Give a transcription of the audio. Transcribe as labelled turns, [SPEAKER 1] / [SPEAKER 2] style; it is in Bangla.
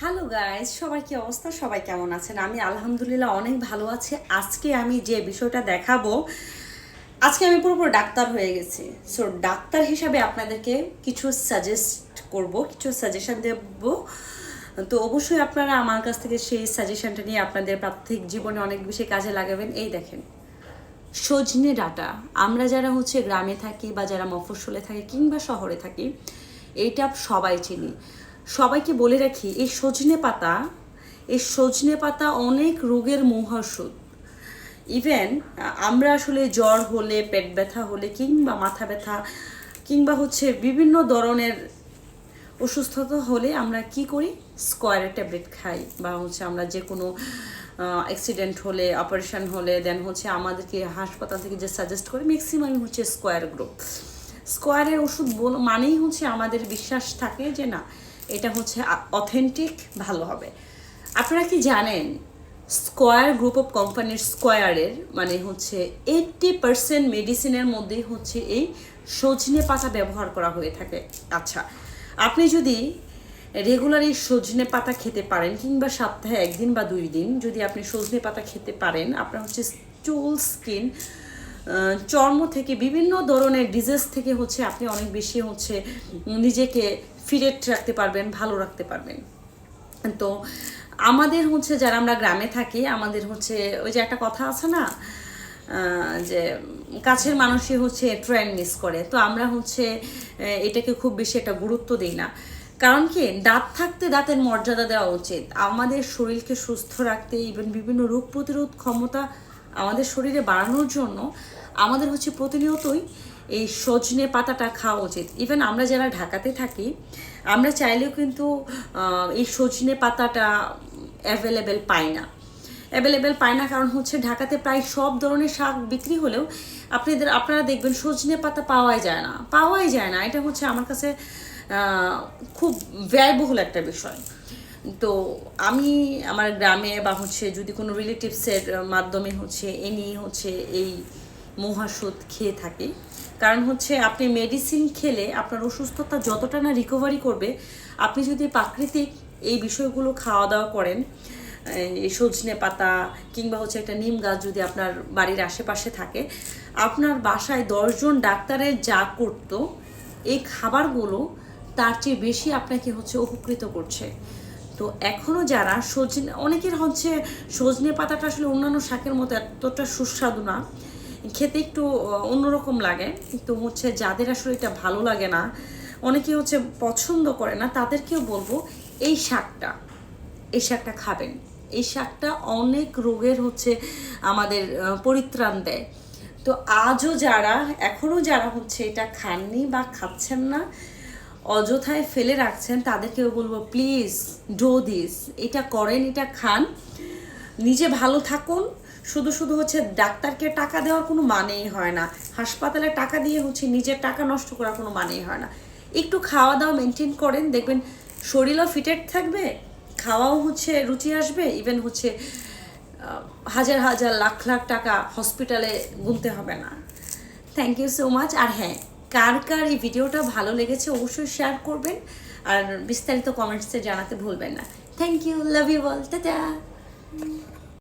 [SPEAKER 1] হ্যালো গাইজ সবার কি অবস্থা? সবাই কেমন আছেন? আমি আলহামদুলিল্লাহ অনেক ভালো আছি। আজকে আমি যে বিষয়টা দেখাবো, আজকে আমি পুরোপুরি ডাক্তার হয়ে গেছি। সো ডাক্তার হিসাবে আপনাদেরকে কিছু সাজেস্ট করব, কিছু সাজেশন দেব। তো অবশ্যই আপনারা আমার কাছ থেকে সেই সাজেশনটা নিয়ে আপনাদের প্রাথমিক জীবনে অনেক বেশি কাজে লাগাবেন। এই দেখেন, সজনে ডাটা। আমরা যারা হচ্ছে গ্রামে থাকি বা যারা মফস্বলে থাকি কিংবা শহরে থাকি, এইটা সবাই চিনি। সবাইকে বলে রাখি, এই সজনে পাতা, এই সজনে পাতা অনেক রোগের মহাষুদ ইভেন আমরা আসলে জ্বর হলে, পেট ব্যথা হলে কিংবা মাথা ব্যথা কিংবা হচ্ছে বিভিন্ন ধরনের অসুস্থতা হলে আমরা কি করি? স্কোয়ারের ট্যাবলেট খাই বা হচ্ছে আমরা যে কোনো অ্যাক্সিডেন্ট হলে অপারেশন হলে দেন হচ্ছে আমাদেরকে হাসপাতাল থেকে যে সাজেস্ট করে ম্যাক্সিমাম হচ্ছে স্কোয়ার গ্রুপ স্কোয়ারের ওষুধ মানেই হচ্ছে আমাদের বিশ্বাস থাকে যে না এটা হচ্ছে অথেন্টিক ভালো হবে। আপনারা কি জানেন স্কোয়ার গ্রুপ অফ কোম্পানির স্কোয়ারের মানে হচ্ছে এইটটি পার্সেন্ট মেডিসিনের মধ্যেই হচ্ছে এই সজনে পাতা ব্যবহার করা হয়ে থাকে। আচ্ছা আপনি যদি রেগুলার এই সজনে পাতা খেতে পারেন কিংবা সপ্তাহে একদিন বা দুই দিন যদি আপনি সজনে পাতা খেতে পারেন, আপনার হচ্ছে চুল স্কিন চর্ম থেকে বিভিন্ন ধরনের ডিজিজ থেকে হচ্ছে আপনি অনেক বেশি হচ্ছে নিজেকে ফিরেট রাখতে পারবেন, ভালো রাখতে পারবেন। তো আমাদের হচ্ছে যারা আমরা গ্রামে থাকি, আমাদের হচ্ছে ওই যে একটা কথা আছে না যে কাছের মানুষই হচ্ছে ট্রেন মিস করে। তো আমরা হচ্ছে এটাকে খুব বেশি একটা গুরুত্ব দিই না। কারণ কি? দাঁত থাকতে দাঁতের মর্যাদা দেওয়া উচিত। আমাদের শরীরকে সুস্থ রাখতে ইভেন বিভিন্ন রোগ প্রতিরোধ ক্ষমতা আমাদের শরীরে বাড়ানোর জন্য আমাদের হচ্ছে প্রতিনিয়তই এই সজনে পাতাটা খাওয়া উচিত। ইভেন আমরা যারা ঢাকাতে থাকি, আমরা চাইলেও কিন্তু এই সজনে পাতাটা অ্যাভেলেবেল পাই না। অ্যাভেলেবেল পায় না কারণ হচ্ছে ঢাকাতে প্রায় সব ধরনের শাক বিক্রি হলেও আপনাদের, আপনারা দেখবেন সজনে পাতা পাওয়াই যায় না। পাওয়াই যায় না। এটা হচ্ছে আমার কাছে খুব ব্যয়বহুল একটা বিষয়। তো আমি আমার গ্রামে বা হচ্ছে যদি কোনো রিলেটিভসের মাধ্যমে হচ্ছে এ নিয়ে হচ্ছে এই মহাসুদ খেয়ে থাকি। কারণ হচ্ছে আপনি মেডিসিন খেলে আপনার অসুস্থতা যতটা না রিকভারি করবে, আপনি যদি প্রাকৃতিক এই বিষয়গুলো খাওয়া দাওয়া করেন, এই সজনে পাতা কিংবা হচ্ছে একটা নিম গাছ যদি আপনার বাড়ির আশেপাশে থাকে, আপনার বাসায় দশজন ডাক্তারের যা করতো, এই খাবারগুলো তার চেয়ে বেশি আপনাকে হচ্ছে উপকৃত করছে। তো এখনও যারা, সজনে, অনেকের হচ্ছে সজনে পাতাটা আসলে অন্যান্য শাকের মতো এতটা সুস্বাদু না। খেতে একটু অন্যরকম লাগে, কিন্তু হচ্ছে যাদের আসলে এটা ভালো লাগে না, অনেকে হচ্ছে পছন্দ করে না, তাদেরকেও বলব এই শাকটা এই শাকটা খাবেন। এই শাকটা অনেক রোগের হচ্ছে আমাদের পরিত্রাণ দেয়। তো আজও যারা এখনও যারা হচ্ছে এটা খাননি বা খাচ্ছেন না অযথায় ফেলে রাখছেন, তাদেরকেও বলব, প্লিজ ডো দিস। এটা করেন, এটা খান। নিজে ভালো থাকুন। শুধু শুধু হচ্ছে ডাক্তারকে টাকা দেওয়ার কোনো মানেই হয় না। হাসপাতালে টাকা দিয়ে হচ্ছে নিজের টাকা নষ্ট করার কোনো মানেই হয় না। একটু খাওয়া দাওয়া মেনটেন করেন, দেখবেন শরীরও ফিটেড থাকবে, খাওয়াও হচ্ছে রুচি আসবে। ইভেন হচ্ছে হাজার হাজার, লাখ লাখ টাকা হসপিটালে গুনতে হবে না। থ্যাংক ইউ সো মাচ আর হ্যাঁ কার কার এই ভিডিওটা ভালো লেগেছে অবশ্যই শেয়ার করবেন। আর বিস্তারিত কমেন্টসে জানাতে ভুলবেন না। Thank you love you all tata.